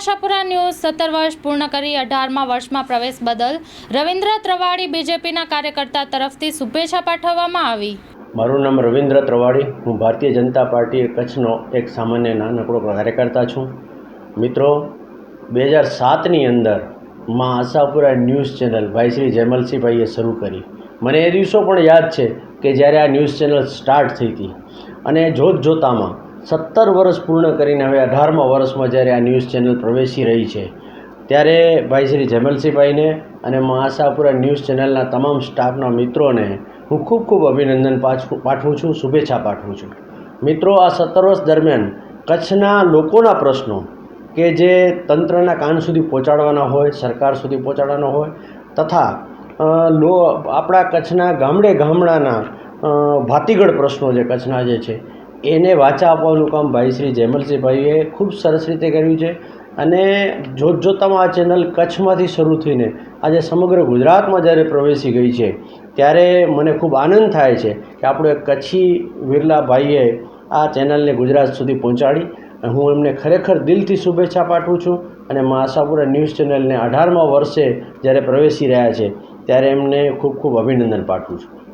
Ashapura news સત્તર વર્ષ પૂર્ણ કરી અઢારમા વર્ષમાં પ્રવેશ બદલ રવિન્દ્ર ત્રવાડી બીજેપીના કાર્યકર્તા તરફથી શુભેચ્છા પાઠવવામાં આવી. મારું નામ રવિન્દ્ર ત્રવાડી. હું ભારતીય જનતા પાર્ટી કચ્છનો એક સામાન્ય નાનકડો કાર્યકર્તા છું. મિત્રો, બે હજાર સાતની અંદરમાં આશાપુરા ન્યૂઝ ચેનલ ભાઈ શ્રી જયમલસિંહભાઈએ શરૂ કરી. મને એ દિવસો પણ યાદ છે કે જ્યારે આ ન્યૂઝ ચેનલ સ્ટાર્ટ થઈ હતી. અને જોત જોતામાં સત્તર વર્ષ પૂર્ણ કરીને હવે અઢારમા વર્ષમાં જ્યારે આ ન્યૂઝ ચેનલ પ્રવેશી રહી છે, ત્યારે ભાઈ શ્રી જયમલસિંહભાઈને અને માં ન્યૂઝ ચેનલના તમામ સ્ટાફના મિત્રોને હું ખૂબ ખૂબ અભિનંદન પાછું પાઠવું છું, શુભેચ્છા પાઠવું છું. મિત્રો, આ સત્તર વર્ષ દરમિયાન કચ્છના લોકોના પ્રશ્નો કે જે તંત્રના કાન સુધી પહોંચાડવાના હોય, સરકાર સુધી પહોંચાડવાના હોય, તથા લો, આપણા કચ્છના ગામડે ગામડાના ભાતીગળ પ્રશ્નો જે કચ્છના જે છે એને વાચા આપવાનું કામ ભાઈ શ્રી જયમલસિંહભાઈએ ખૂબ સરસ રીતે કર્યું છે. અને જોત જોતામાં આ ચેનલ કચ્છમાંથી શરૂ થઈને આજે સમગ્ર ગુજરાતમાં જ્યારે પ્રવેશી ગઈ છે, ત્યારે મને ખૂબ આનંદ થાય છે કે આપણો કચ્છી વિરલા ભાઈએ આ ચેનલને ગુજરાત સુધી પહોંચાડી. હું એમને ખરેખર દિલથી શુભેચ્છા પાઠવું છું અને મા આશાપુરા ન્યૂઝ ચેનલને અઢારમા વર્ષે જ્યારે પ્રવેશી રહ્યા છે, ત્યારે એમને ખૂબ ખૂબ અભિનંદન પાઠવું છું.